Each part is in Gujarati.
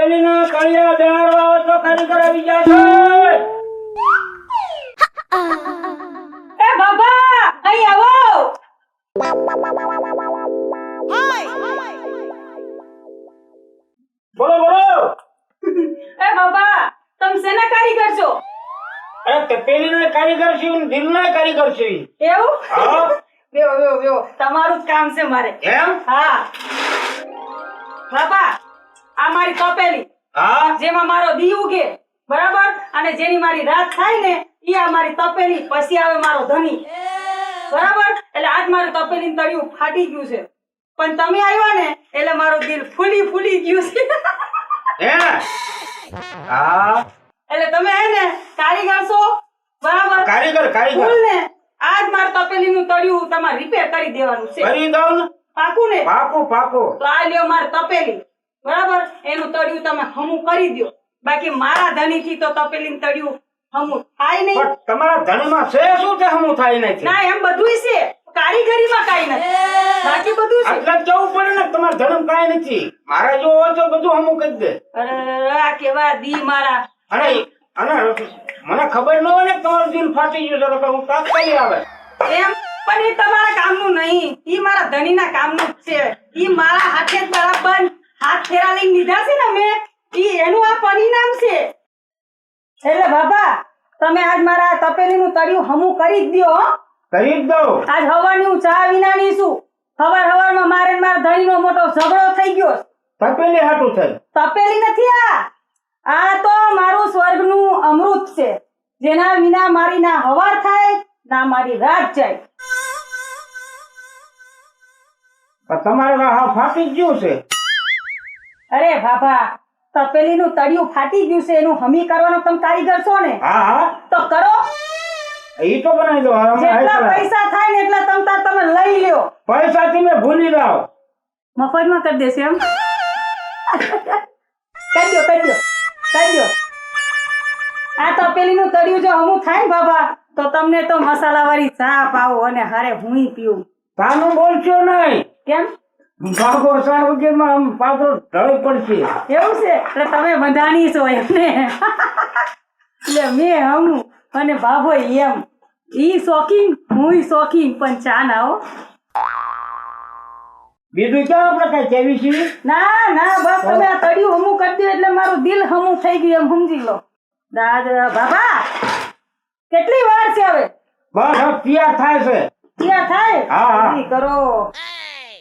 કળિયા તો છે. એ બાબા અહીં આવો. બોલો બોલો. એ બાબા તમે શેના કારીગર છો? અરે તપેલીના કારીગર છે ને દિલના કારીગર છે. એવું? હા. વેવો વેવો. તમારું જ કામ છે મારે. એમ? હા. બાબા આ મારી તપેલી હા? જેમાં મારો દી ઉગે. બરાબર? અને જેની મારી રાત થાય ને ઈ આ મારી તપેલી. પછી આવે મારો ધની બરાબર? એટલે આજ મારું તપેલી તળિયું ફાટી ગયું છે. પણ તમે આવ્યા ને એટલે મારું દિલ ફૂલી ફૂલી ગયું છે. હા? એટલે તમે હે ને કારીગર છો? બરાબર? કારીગર કારીગર. ફૂલ ને. આજ મારું તપેલીનું તળિયું તમારે રિપેર કરી દેવાનું છે. કરી દઉં ને? પાકું ને? પાકું પાકું. તો આ લ્યો મારી તપેલી. બરાબર? એનું તળિયું તમે હમું કરી દ્યો. બાકી મારા ધનીથી તો તપેલી તળિયું હમું થાય નહીં. તમારા ધણી માં છે શું તે હમું થાય નહીં ના એમ બધુંય છે. કાંઈ નથી. બાકી બધું છે. જવું પડે ને તમારા ધર્મ કાંઈ નથી. મારા જો હોય તો બધું હમું કરી દે. અરે આ કેવા દી મારા. અને અને મને ખબર ન હોય ને તમારું દિલ ફાટી ગયું છે તો હું તાત્કાલિક આવે. એમ પણ એ તમારા કામનું નહીં. ઈ મારા ધણીના કામનું છે. એ મારા હાથે જ બરાબર હાથ ફેરા લઈને લીધા છે ને મેં ઈ એનું આ પરિણામ છે. એટલે બાબા તમે આજ મારા તપેલીનું તળિયું હમું કરી જ દો કરી જ દઉં. આજ હવાની હું ચા વિનાની છું. હવાર હવારમાં મારે ને મારા ધણીનો મોટો ઝઘડો થઈ ગયો તપેલી હાટું થઈ. તપેલી નથી આ. આ તો મારું સ્વર્ગનું અમૃત છે. જેના વિના મારી ના હવાર થાય ના મારી રાત જાય. તમારે હા ફાટી ગયું છે. અરે બાબા તપેલીનું તળિયું ફાટી ગયું છે એનું હમી કરવાનો તમે કારીગર છો ને? હા હા. તો કરો. એ તો બનાવી દો જેટલા પૈસા થાય ને એટલા તમતા તમે લઈ લ્યો. પૈસાથી મેં ભૂલી જાઓ મફતમાં કરી દેશે એમ? કરી દો કરી દો કરી દો. આ તપેલીનું તળિયું જો હમું થાય ને બાબા તો તમને તો મસાલાવાળી ચા પાવો અને હારે હું પીવું. તાનું બોલશો નહીં. કેમ? બાબો સાહેબ વગેરેમાં આમ પાછો ઢળી પડશે. એવું છે? એટલે તમે બંધાણી છો એમને. એટલે મેં હમું અને બાબો એમ. ઈ શોખીન હું શોખીન પણ ચા ના હો. બીજું ક્યાં આપણે કઈ કેવી છીએ ના ના બસ તમે આ તળિયું હમું કરી દો એટલે મારું દિલ હમું થઈ ગયું એમ સમજી લો. દાદા બાબા કેટલી વાર છે હવે? બસ તૈયાર થાય છે. તૈયાર થાય? હા. કરો.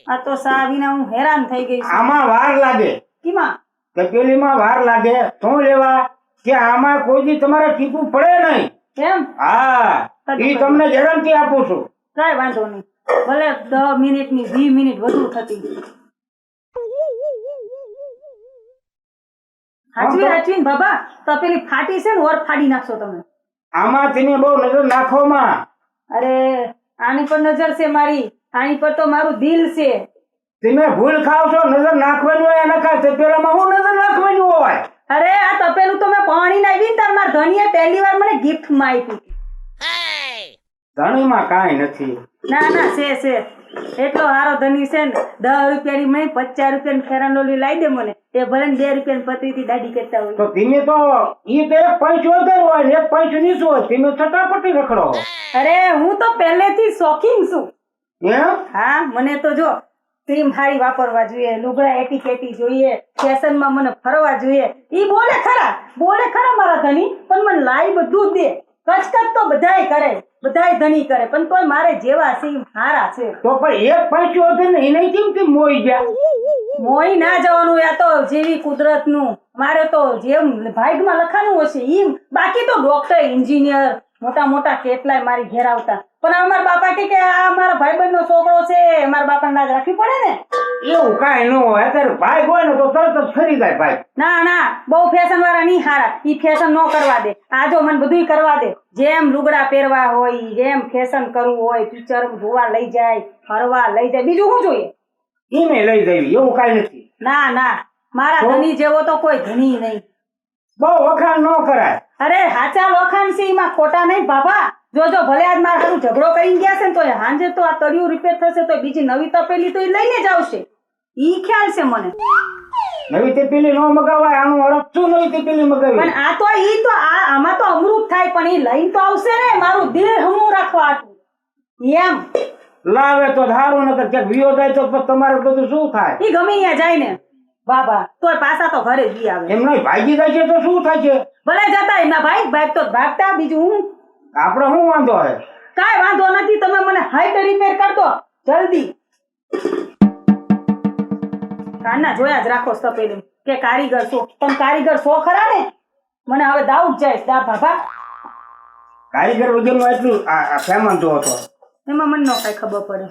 આ તો સા વિના હું હેરાન થઈ ગઈ છું. આમાં વાર લાગે. કીમાં? તપેલીમાં વાર લાગે. શું લેવા? કે આમાં કોઈ દી તમારે ટીપું પડે નહીં? કેમ? હા. એ તમને ગેરંટી આપું છું. કઈ વાંધો નહીં. ભલે દસ મિનિટની વીસ મિનિટ વધુ થતી. હાચવી હાચવીને બાબા તપેલી ફાટી છે ને ઓર ફાડી નાખશો તમે. આમાં તેને બહુ નજર નાખોમાં. અરે આની પર નજર છે મારી. આની પર તો મારું દિલ છે. તમે ભૂલ ખાવ છો નજર નાખવાનું હોય એના કાંઈ તપેલામાં હું નજર નાખવાની હોય? અરે આ તપેલું તો મેં પાણી નાખી તાર માર ધણીએ પહેલી વાર મને ગિફ્ટમાં આપી ધણીમાં કાંઈ નથી. ના ના છે છે. એટલો હારો ધણી છે ને દસ રૂપિયાની મેં પચાસ રૂપિયાની ફેરાન લોલી લાવી દે મને. એ ભલે ને બે રૂપિયાની પતરીથી દાઢી કરતા હોય. તો ધીમે તો ઈ તો એક પંચ વધારે હોય ને એક પંચ નીચું હોય ધીમે છટાપટી રખડો. અરે હું તો પહેલેથી શોખીન છું. હા મને તો જો ક્રીમ હારી વાપરવા જોઈએ લુગડા એટી કેટી જોઈએ ફેશનમાં મને ફરવા જોઈએ. ઈ બોલે ખરા બોલે ખરા મારા ધણી પણ મને લાઈ બધું દે. કચકચ તો બધાય કરે બધાય ધણી કરે પણ તોય મારે જેવા છે હારા છે. તો પણ એક પંચ હતો ને એને કેમ કે મોઈ ગયા? મોઈ ના જવાનું આ તો જેવી કુદરતનું. મારે તો જેમ ભાગમાં લખાનું હશે ઈ બાકી તો ડોક્ટર એન્જિનિયર મોટા મોટા કેટલાય મારી ઘેર આવતા. પણ અમારા બાપા કે કે આ મારા ભાઈબંધનો છોકરો છે મારા બાપા નાજ રાખવી પડે ને? એવું કાંઈ ન હોય. અત્યારે ભાઈ હોય ને તો તરત જ ફરી જાય ભાઈ. ના ના બહુ ફેશન વાળા નહીં હારા. ઈ ફેશન ન કરવા દે. આ જો મને બધુંય કરવા દે. જેમ લુગડા પહેરવા હોય જેમ ફેશન કરવું હોય પિક્ચર જોવા લઈ જાય ફરવા લઈ જાય. બીજું શું જોઈએ? મેં લઈ જાય એવું કાંઈ નથી. ના ના. મારા ધની જેવો તો કોઈ ધણી નહીં. બહુ વખાણ ન કરાય. અરે હાચા લોખાણ છે એમાં ખોટા નહીં બાબા. જોજો ભલે આજ મારા હારું ઝઘડો કરીને ગયા છે ને તો હાંજે તો આ તળિયું રિપેર થશે તો બીજી નવી તપેલી તો એ લઈને જ આવશે. ઈ ખ્યાલ છે મને. નવી તપેલી નો મગાવાય આનું અરબ શું નવી તેપેલી પણ મગાવી આ તો ઈ તો આ આમાં તો અમૃત થાય પણ ઈ લઈને તો આવશે ને મારું દિલ હમું રાખવા આટલું. એમ. લાવે તો ધારું નકર ક્યાંક વિયો જાય તો તમારે બધું શું થાય? ઈ ગમે ત્યાં જાય ને. બાબા તોય પાછા તો ઘરે જ આવે. એમ નહીં ભાગી જાય છે તો શું થાય છે? ભલે જતા એના ભાઈ ભાઈ તો ભાગતા બીજું હું? આપણે શું વાંધો હે કાઈ વાંધો નથી તમે મને હાઈટ રિપેર કર દો જલ્દી. કાના જોયા જ રાખો સપેલું કે કારીગર છો તમે કારીગર છો ખરા ને? મને હવે દાઉટ જાય દા બાબા. કારીગર વગરનું એટલું આ આ સામાન જો હતો. એમાં મને ન કાંઈ ખબર પડે.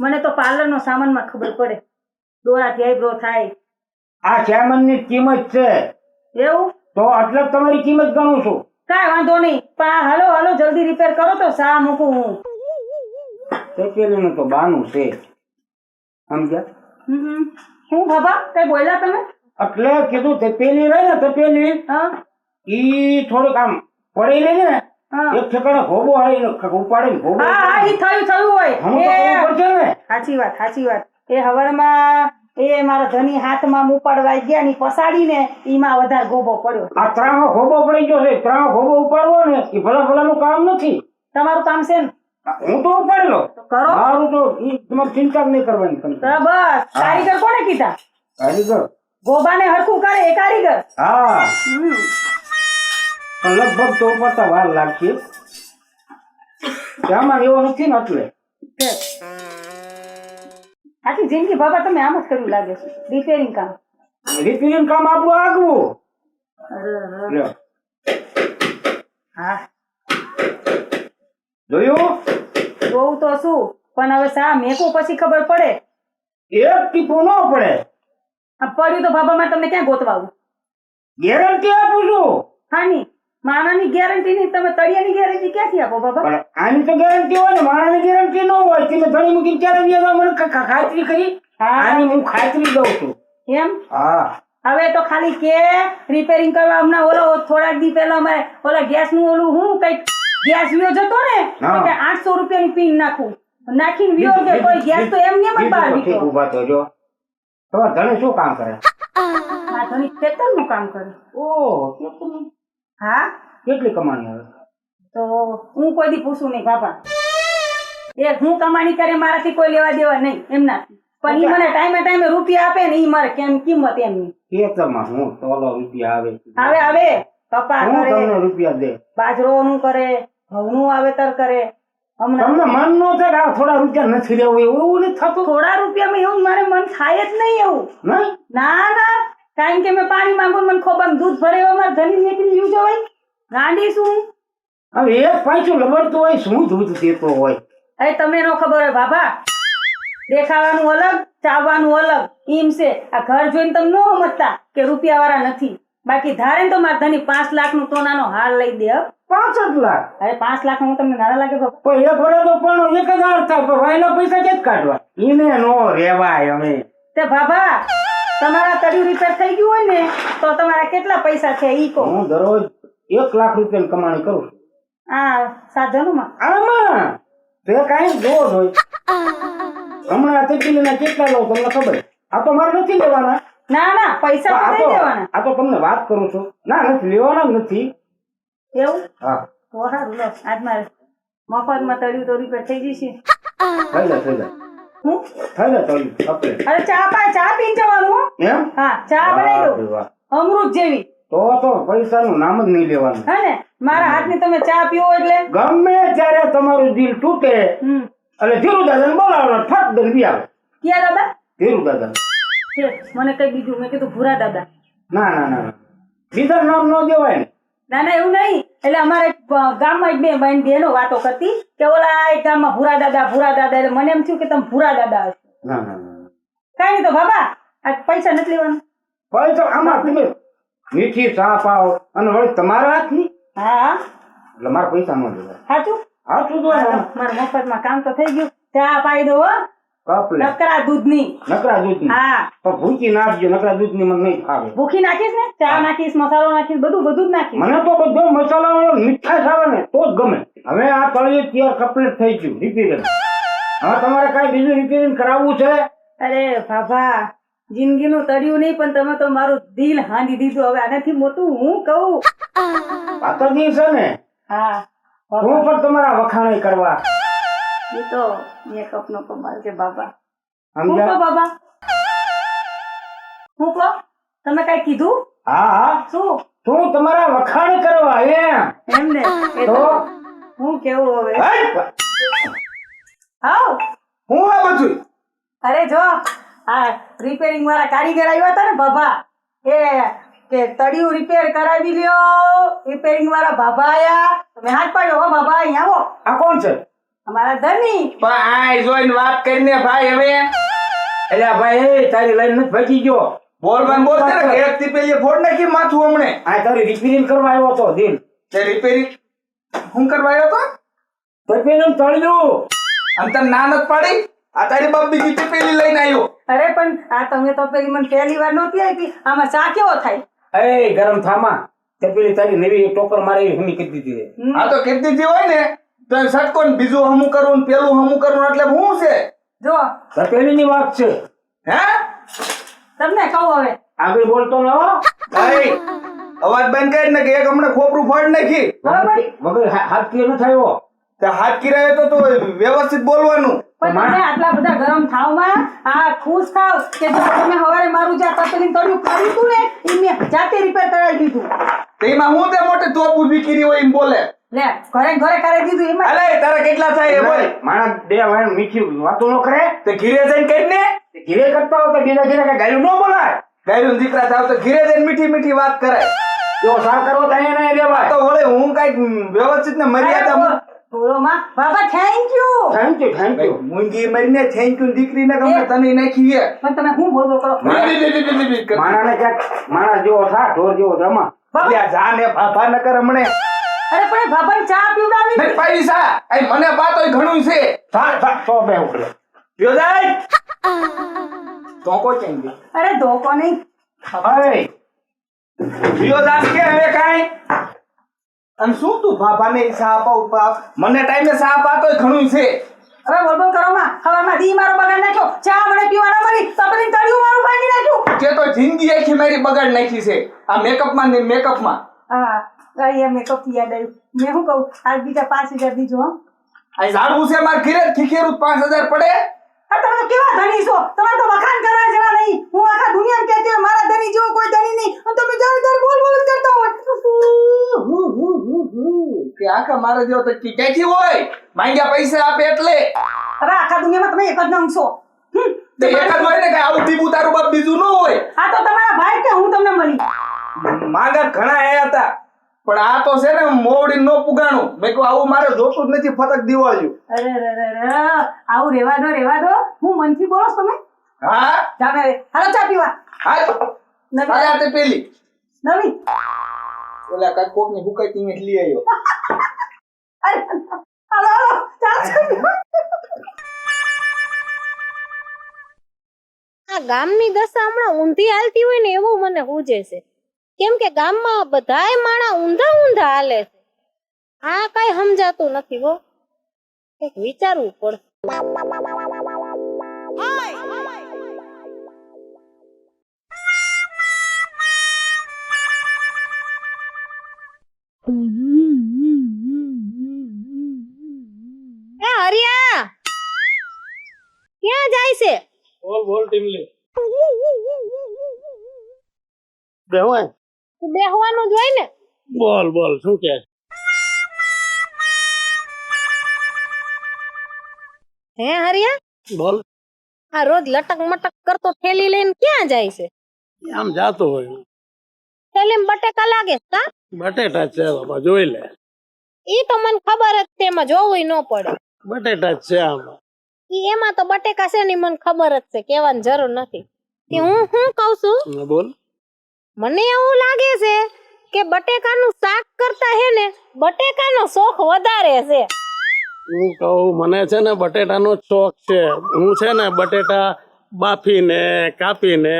મને તો પાર્લરનો સામાનમાં ખબર પડે. દોરાથી આઈબ્રો થાય. આ સામાનની કિંમત છે. એવું? તો એટલે તમારી કિંમત ગણું છું. કાંઈ વાંધો નહીં પણ આ હાલો હાલો જલ્દી રિપેર કરો તો સા મૂકું હું. તેપેલીનું તો બાનું છે. સમજ્યા હમ. હું બાબા કઈ બોલ્યા તમે? એટલે કીધું તપેલી રહી ને તપેલી હા. ઈ થોડુંક આમ પડેલી ને હા. એક ઠેકાણે ભોગો આવીને ઉપાડે ને ભોગો હા હા ઈ થયું થયું હોય. હમ તો એ ખબર પડશે ને. સાચી વાત સાચી વાત. એ હવારમાં એ મારા ધની હાથમાં ઉપાડવા ગયા ની પસાડીને એમાં વધારે ગોબો પડ્યો. આ ત્રાણો ખોબો પડી ગયો છે. ત્રાણો ખોબો ઉપાડવો ને એ ભલા ભલાનું કામ નથી. તમારું કામ છે ને? હું તો ઉપાડેલો લો કરો. મારું તો તમારે ચિંતા નહીં કરવાની તમે. બસ. કારીગર કોને કીધા? કારીગર? ગોબાને હરખું કરે એ કારીગર? હા. પણ લગભગ તો ઉપાડતા વાર લાગશે. આમાં એવો નથી ને એટલે. આખી જિંદગી બાબા તમે આમ જ કર્યું લાગે છે. રિપેરિંગ કામ. રિપેરિંગ કામ આપણું આગવું. હા. જોયું? જોવું તો શું પણ હવે સા મેકો પછી ખબર પડે. એક ટીપો ન પડે. આ પડ્યું તો બાબામાં તમને ક્યાં ગોતવાવું ગેરંટી આપું છું. હાની માણાની ગેરંટી નહીં તમે તળિયાની ગેરંટી ક્યાંથી આપો બાબા? પણ આની તો ગેરંટી હોય ને માણાની ગેરંટી ન હોય તમે ધણી મૂકીને ક્યારે વ્યાજ મને ખાતરી કરી? આની હું ખાતરી દઉં છું. એમ? હા. હવે તો ખાલી કે રિપેરિંગ કરવા હમણાં ઓલો થોડાક દી પહેલા અમારે ઓલા ગેસનું ઓલું હું કંઈક ગેસ વ્યો જતો ને તો. કે આઠસો રૂપિયાની પિન નાખું. નાખીને વ્યો કે કોઈ ગેસ તો એમ એમ જ બહાર નીકળ્યો. ઊભા તો જો. તો ધણી શું કામ કરે? આ ધણી ખેતરનું કામ કરે. ઓ કેટલી હા? કેટલી કમાણી આવે? તો હું કોઈ દી પૂછું નહીં પાપા એ હું કમાણી કરે મારાથી કોઈ લેવા દેવા નહીં એમના પણ ઈ મને ટાઈમે ટાઈમે રૂપિયા આપે ને ઈ મારે કેમ કિંમત એમની ખેતરમાં હું તોલો રૂપિયા આવે આવે આવે. કપા કરે. તમને રૂપિયા દે. બાજરો નું કરે ઘઉંનું વાવેતર કરે. તમને મન નો થાય આ થોડા રૂપિયા નથી લેવું એવું? એવું નથી થતું? થોડા રૂપિયામાં એવું મારે મન થાય જ નહીં એવું. ના ના. કારણ કે મેં પાણી માંગુ મને ખોબામાં દૂધ ભરે અમારે મારે ધની નીકળી ગયું જવાય ગાંડી શું? હવે એ પાછું લબડતું હોય શું દૂધ દેતો હોય? અરે તમે નો ખબર હોય બાબા દેખાવાનું અલગ ચાવવાનું અલગ એમ છે. આ ઘર જોઈને તમે નો સમજતા કે રૂપિયા વાળા નથી. બાકી ધારે તો મારા ધની પાંચ લાખનું સોનાનો હાર લઈ દે. પાંચ જ લાખ? અરે પાંચ લાખ હું તમને નાના લાગે પણ એ ભરે તો પણ એક જ હાર થાય પણ વાયના પૈસા ક્યાં કાઢવા? એને નો રેવાય અમે. તે બાબા તમારા તળિયું રિપેર થઈ ગયું હોય ને તો તમારા કેટલા પૈસા છે ઈ કહો. હું દરરોજ એક લાખ રૂપિયાની કમાણી કરું છું. આ સાધનોમાં? આમાં? તે કાંઈ જોવો હોય હમણાં આ તેપીલીના કેટલા લઉં તમને ખબર? આ તો મારે નથી લેવાના. ના ના પૈસા તો આ લેવાના આ તો તમને વાત કરું છું. ના નથી લેવાના જ નથી. એવું? હા. તો સારું લો આજ મારે મફતમાં તળિયું તો રિપેર થઈ જશે. થઈ જાય થઈ જાય. હું થઈ આપણે અરે ચા પા ચા પીને જવાનું એમ હા ચા બનાવી દઉં. અમૃત જેવી. તો તો પૈસાનું નામ જ નહીં લેવાનું. હે ને? મારા હાથની તમે ચા પીવો એટલે. ગમે ત્યારે તમારું દિલ તૂટે એટલે ધીરુ દાદા બોલાવો ફટ બી આવે. ક્યાં દાદા? ધીરુ દાદા મને કઈ બીજું મેં કીધું ભૂરા દાદા. ના ના ના. બીજા નામ ન દેવાય ને. ના ના એવું નહીં. એટલે અમારે ગામમાં જ મેં બેન બહેનો વાતો કરતી કે ઓલા એ ગામમાં ભૂરા દાદા ભૂરા દાદા એટલે મને એમ થયું કે તમે ભૂરા દાદા હશો. કઈ નહીં તો બાબા આ પૈસા નથી લેવાના. પૈસા આમાં તમે મીઠી ચા પાવ અને વળી તમારા હાથની? હા. એટલે મારા પૈસા ન લેવા સાચું સાચું તો મારા મફતમાં કામ તો થઈ ગયું. ચા પાઈ દો હો નકરા દૂધની. નકરા દૂધની? હા. પણ ભૂકી નાખજો નકરા દૂધની મને નહીં ખાવે ભૂખી નાખીશ ને? ચા નાખીશ મસાલો નાખીશ બધું બધું જ નાખીશ. મને તો બધો મસાલા મીઠાશ આવે ને તો જ ગમે. હવે આ તળિયે ત્યાં કપલેટ થઈ ગયું રિપેરિંગ હવે તમારે કાંઈ બીજું રિપેરિંગ કરાવવું છે? અરે બાબા જિંદગીનું તળિયું નહીં પણ તમે તો મારું દિલ હાંડી દીધું. હવે આનાથી મોટું હું કહું? પાતળજી છે ને? હા. હું પણ તમારા વખાણ કરવા. એ તો મેકઅપ નો કમાલ છે બાબા. સમજ્યા? બાબા? હું કહો? તમે કઈ કીધું? હા હા. શું? તું તમારા વખાણ કરવા એમ. એમને? તો હું કેવું હવે? આવ હું આ બધું અરે જો આ રિપેરિંગ વાળા કારીગર આવ્યા હતા ને બાબા. એ કે તળિયું રિપેર કરાવી લ્યો. રિપેરિંગ વાળા બાબા આયા. તમે હાથ પાડ્યો હો બાબા અહીંયા આવો. આ કોણ છે? અમારા ધની. પણ આ જોઈને વાત કરીને ભાઈ હવે એટલે ભાઈ તારી લાઈન નથી ભાગી ગયો. બોલવાન બોલતે ને કે એક થી પેલી ફોડ નાખી માથું હમણે. આ તારી રિપેરિંગ કરવા આવ્યો હતો દિલ તે રિપેરિંગ હું કરવા આવ્યો તો? રિપેરિંગ તળ્યું અને તને ના નથી પાડી? આ તારી બાપ બીજી ટીપેલી લઈને આવ્યો. અરે પણ આ તમે તો પેલી મને પહેલી વાર નહોતી આપી. આમાં ચા કેવો થાય? અરે ગરમ થામા. તે પેલી તારી નવી એક ટોકર મારી હમી કરી દીધી. આ તો કીધી હતી હોય ને. તો સટકો ને બીજું હમું કરવું ને પેલું હમું કરવું એટલે શું છે? જો. તો પેલીની વાત છે. હે? તમને કહું હવે. આગળ બોલતો ન ભાઈ અવાજ બંધ કરી ને કે એક હમણાં ખોપરું ફાડ નાખી. બરાબર. વગર હાથ કે ન થયો તે હાથ કિરાયો તો તો વ્યવસ્થિત બોલવાનું. પણ તમે આટલા બધા ગરમ થાવમાં આ ખુશ થાવ કે જો તમે હવારે મારું જે તપેલી તળ્યું કર્યું હતું ને એ મેં જાતે રિપેર કરાવી દીધું. તેમાં હું તે મોટી તોપ ઊભી કરી હોય એમ બોલે લે ઘરે ઘરે કરે દીધું એમાં અલે તારા કેટલા થાય એ બોલ માણસ બે વાણ મીઠી વાતો ન કરે તે ઘીરે જઈને કઈ ને તે ઘીરે કરતા હોય તો બીજા ઘીરે કે ગાયું ન બોલાય ગાયું દીકરા થાવ તો ઘીરે જઈને મીઠી મીઠી વાત કરે જો સાર કરવો તો અહીંયા નહીં રેવાય તો વળે હું કઈ વ્યવસ્થિત ને મર્યાદા બોલો માં બાબા thank you thank you thank you મુંગી મરીને થેન્ક યુ દીકરીને ગમે તને નાખી હે પણ તમે હું બોલો બોલ કરો માણાને ક્યાંક માણસ જેવો થા ઢોર જેવો રમા જાને ફાફા ન કર હમણે. અરે પણ એ ચા પીવડાવી નહીં પૈસા. આઈ મને ઘણું છે. બે ઉકળે જાય કો અરે ધોકો નહીં. અરે યો દાસ કે હવે કાઈ? અને શું તું ફાફાને સા અપાવ પાપ મને ટાઈમે સા અપાતોય ઘણું છે. હવે બોલ બોલ કરો માં. હવે માં દી મારો બગાડ નાખ્યો. ચા મને પીવા ન મળી. તપેલી તળિયું મારું ભાંગી નાખ્યું. કે તો જિંદગી આખી મારી બગાડ નાખી છે. આ મેકઅપમાં ને મેકઅપમાં હા કઈ મેકઅપ યાદ આવ્યું. મેં શું કહું? આજ બીજા પાંચ હજાર દીજો હો. આ ઝાડવું છે માર ખીરે ખીખેરું પાંચ હજાર પડે. હા તમે કેવા ધણી છો? તમારે તો વખાણ કરવા જેવા નહીં. હું આખા દુનિયામાં કહેતી મારા ધણી જેવો કોઈ ધણી નહીં અને તમે જ્યારે ત્યારે બોલ બોલ જ કરતા હોય કે આખા મારા જેવો તો કી હોય. માંગ્યા પૈસા આપે એટલે. હવે આખા દુનિયામાં તમે એક જ નામ છો. તે એક જ હોય ને આવું દીપું તારું બાપ બીજું ન હોય. આ તો તમારા ભાઈ કે હું તમને મળી? માંગા ઘણા એ હતા. પણ આ તો છે ને મોવડી નો પુગાણું. મેં કહું આવું મારે જોતું જ નથી ફટક દિવાળ્યું અરે રે રે આવું રેવા દો રેવા દો. હું મનથી બોલો તમે? હા? જાને હાલો ચા પીવા. હા? નવી. આયા તે પેલી. નવી? ઓલા કઈ કોકની હુકાઈ તીમે લઈ આવ્યો. અરે હાલો હાલો ચા પીવા. આ ગામની દશા હમણાં ઊંધી હાલતી હોય ને એવું મને સૂજે છે. કેમ કે ગામમાં બધાય માણા ઊંધા ઊંધા હાલે છે. આ કઈ સમજાતું નથી હો. કંઈક વિચારવું પડે હરિયા ક્યાં જાય છે? બોલ બોલ ટીમલી. બેવાય તું બેહવાનું જોઈ ને. બોલ બોલ શું કે? હે હરિયા બોલ. આ રોજ લટક મટક કરતો થેલી લઈને ક્યાં જાય છે? આમ જાતો હોય. થેલીમાં બટેકા લાગે કા? બટેટા છે બાબા જોઈ લે. ઈ તો મને ખબર જ તેમાં જોવું ન પડે. બટેટા જ છે આમાં. ઈ એમાં તો બટેકા છે ની મને ખબર જ છે કહેવાની જરૂર નથી. કે હું હું કહું છું? હા, બોલ. મને એવું લાગે છે કે બટેકાનું શાક કરતા હે ને બટેકાનો શોખ વધારે છે. હું કહું મને છે ને બટેટાનો જ શોખ છે. હું છે ને બટેટા બાફીને કાપીને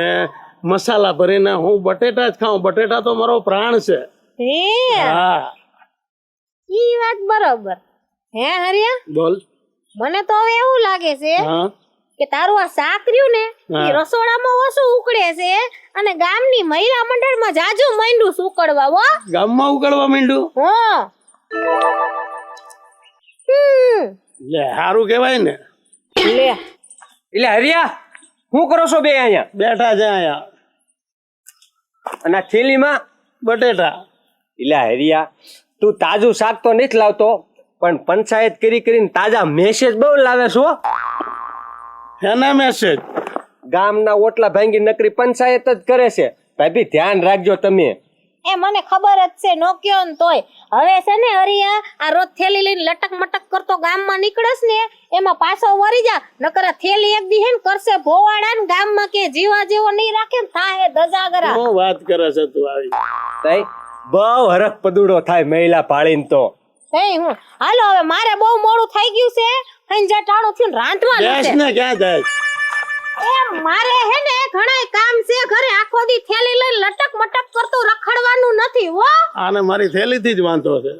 મસાલા ભરીને હું બટેટા જ ખાઉં. બટેટા તો મારો પ્રાણ છે. હે? હા. ઈ વાત બરોબર. હે હરિયા? બોલ. મને તો હવે એવું લાગે છે કે તારું આ શાક રહ્યું ને એ રસોડામાં ઓછું ઉકળે છે અને ગામની મહિલા મંડળમાં જાજુ માંડ્યું સુકડવા ઉકળવા હો. ગામમાં ઉકળવા માંડ્યું? હો. લે સારું કહેવાય ને. લે. એટલે હરિયા શું કરો છો બે અહીંયા? બેઠા છે અહીંયા. અને આ થેલીમાં? બટેટા. એટલે હરિયા તું તાજું શાક તો નથી લાવતો. પણ પંચાયત કરી કરીને તાજા મેસેજ બહુ લાવે છો એના મેસેજ ગામના ઓટલા ભાંગી નકરી પંચાયત જ કરે છે. ભાભી ધ્યાન રાખજો તમે. એ મને ખબર જ છે નો કયો ને તોય. હવે છે ને હરિયા આ રોજ થેલી લઈને લટક મટક કરતો ગામમાં નીકળસ ને એમાં પાછો વરી જા નકર થેલી એક દી હે ને કરશે ભોવાડા ને ગામમાં કે જીવા જેવો નહીં રાખે ને થાહે દજાગરા હું વાત કરે છે તું આવી? તઈ બહુ હરખ પદુડો થાય મહિલા પાળીને તો. હે હું? હાલો હવે મારે બહુ મોડું થઈ ગયું છે. અહીં જટાણું થયું ને રાંધવાનું છે. ને ક્યાં જાય? એ મારે હે ને ઘણાય કામ છે. ઘરે આખો દી થેલી લઈ લટક મટક કરતું રખડવાનું નથી હો. આને મારી થેલીથી જ વાંધો છે.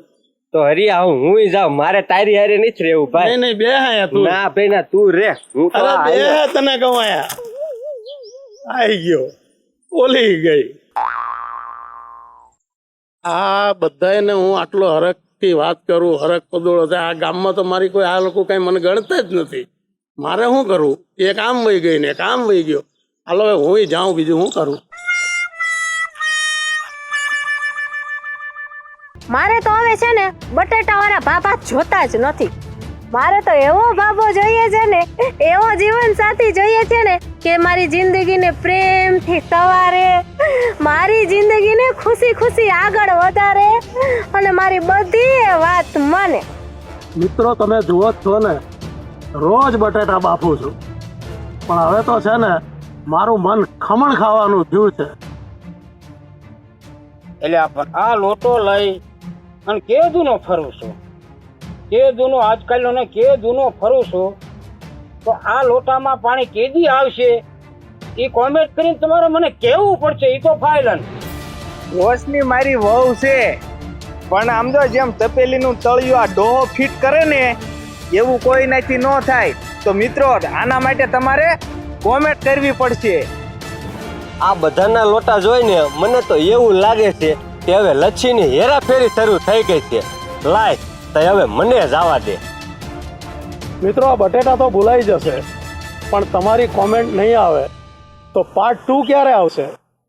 તો હરિયા આવ હું જાઉં. મારે તારી હારે નહીં રહેવું ભાઈ. નહીં નહીં બે આયા તું. ના ભાઈ ના તું રે. હું તો બે. તને કહું આયા આઈ ગયો. ઓલી ગઈ. આ બધાને હું આટલો હરખથી વાત કરું, હરખ પદોળ હતા આ ગામમાં તો મારી કોઈ, આ લોકો કઈ મને ગણતા જ નથી. મારે શું કરવું? એ કામ વહી ગઈ ને કામ વહી ગયો. હાલો હવે હું જાઉં, બીજું હું કરું? મારે તો હવે છે ને બટેટા વાળા બાબા જોતા જ નથી. મારે તો એવો બાબો જોઈએ છે ને, એવો જીવન સાથી જોઈએ છે ને, કે મારી જિંદગીને પ્રેમથી સવારે મારી જિંદગીને ખુશી ખુશી આગળ વધારે અને મારી બધી વાત માને. મિત્રો તમે જુઓ જ છો ને રોજ બટેટા બાફું છું. પણ હવે તો છે ને મારું મન ખમણ ખાવાનું થયું છે. એટલે આ આ લોટો લઈ અને કે જૂનો ફરું છું. કે જૂનો આજકાલનો ને કે જૂનો ફરું છું. તો આ લોટામાં પાણી કેદી આવશે? એ કોમેન્ટ કરીને તમારે મને કેવું પડશે એ તો ફાઇલન વોશની મારી વહુ છે. પણ આમ જો જેમ તપેલીનું તળિયું આ ડોહો ફિટ કરે ને એવું કોઈ નથી ન થાય. તો મિત્રો આના માટે તમારે કોમેન્ટ કરવી પડશે. આ બધાના લોટા જોઈને મને તો એવું લાગે છે કે હવે લચ્છીની હેરાફેરી શરૂ થઈ ગઈ છે. લાય તો હવે મને જવા દે. મિત્રો આ બટેટા તો ભૂલાઈ જશે પણ તમારી કોમેન્ટ નહીં આવે. તો પાર્ટ ટુ ક્યારે આવશે?